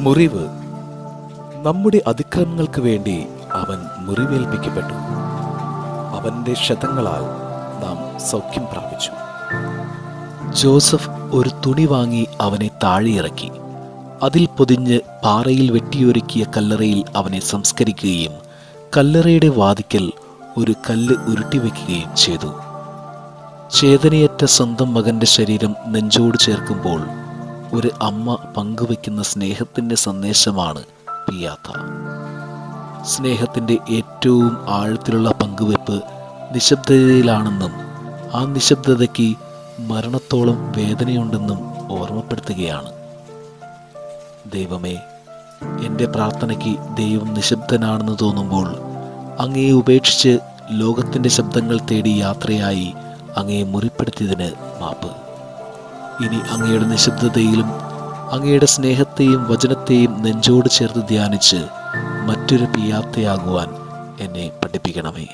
മുറിവ്. നമ്മുടെ അതിക്രമങ്ങൾക്ക് വേണ്ടി അവൻ മുറിവേൽപ്പിക്കപ്പെട്ടു. അവന്റെ ക്ഷതങ്ങളാൽ നാം സൗഖ്യം പ്രാപിച്ചു. ജോസഫ് ഒരു തുണി വാങ്ങി അവനെ താഴെയിറക്കി. അതിൽ പൊതിഞ്ഞ് പാറയിൽ വെട്ടിയൊരുക്കിയ കല്ലറയിൽ അവനെ സംസ്കരിക്കുകയും കല്ലറയുടെ വാതിക്കൽ ഒരു കല്ല് ഉരുട്ടിവെക്കുകയും ചെയ്തു. ചേതനയറ്റ സ്വന്തം മകന്റെ ശരീരം നെഞ്ചോട് ചേർക്കുമ്പോൾ ഒരു അമ്മ പങ്കുവെക്കുന്ന സ്നേഹത്തിന്റെ സന്ദേശമാണ് പിയാത്ത. സ്നേഹത്തിന്റെ ഏറ്റവും ആഴത്തിലുള്ള പങ്കുവെപ്പ് നിശബ്ദതയിലാണെന്നും ആ നിശബ്ദതയ്ക്ക് മരണത്തോളം വേദനയുണ്ടെന്നും ഓർമ്മപ്പെടുത്തുകയാണ്. ദൈവമേ എന്റെ പ്രാർത്ഥനയ്ക്ക് ദൈവം നിശബ്ദനാണെന്ന് തോന്നുമ്പോൾ അങ്ങയെ ഉപേക്ഷിച്ച് ലോകത്തിന്റെ ശബ്ദങ്ങൾ തേടി യാത്രയായി അങ്ങയെ മുറിപ്പെടുത്തിയതിന് മാപ്പ്. ഇനി അങ്ങയുടെ നിശബ്ദതയിലും അങ്ങയുടെ സ്നേഹത്തെയും വചനത്തെയും നെഞ്ചോട് ചേർത്ത് ധ്യാനിച്ച് മറ്റൊരു പിയാത്തയാകുവാൻ എന്നെ പഠിപ്പിക്കണമേ.